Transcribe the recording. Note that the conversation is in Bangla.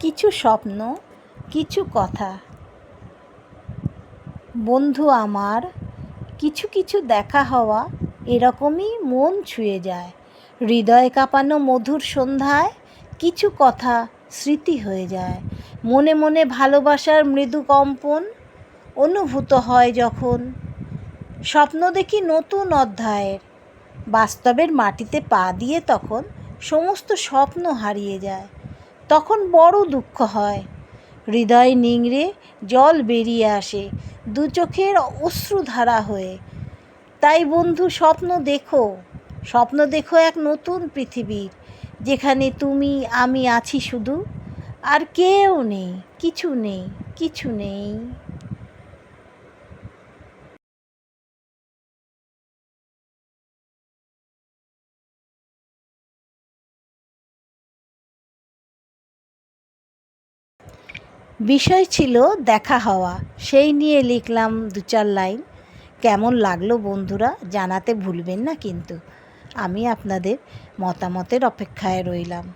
কিছু স্বপ্ন, কিছু কথা। বন্ধু আমার, কিছু কিছু দেখা হওয়া এরকমই মন ছুঁয়ে যায়। হৃদয় কাঁপানো মধুর সন্ধ্যায় কিছু কথা স্মৃতি হয়ে যায়। মনে মনে ভালোবাসার মৃদু কম্পন অনুভূত হয় যখন স্বপ্ন দেখি নতুন অধ্যায়ের। বাস্তবের মাটিতে পা দিয়ে তখন সমস্ত স্বপ্ন হারিয়ে যায়। তখন বড় দুঃখ হয়। হৃদয় নিংড়ে জল বেরিয়ে আসে দু চোখের অশ্রুধারা হয়ে। তাই বন্ধু স্বপ্ন দেখো স্বপ্ন দেখো এক নতুন পৃথিবীর, যেখানে তুমি, আমি আছি শুধু। আর কেউ নেই, কিছু নেই কিছু নেই। বিষয় ছিল দেখা হওয়া। সেই নিয়ে লিখলাম দু চার লাইন। কেমন লাগল বন্ধুরা জানাতে ভুলবেন না কিন্তু। আমি আপনাদের মতামতের অপেক্ষায় রইলাম।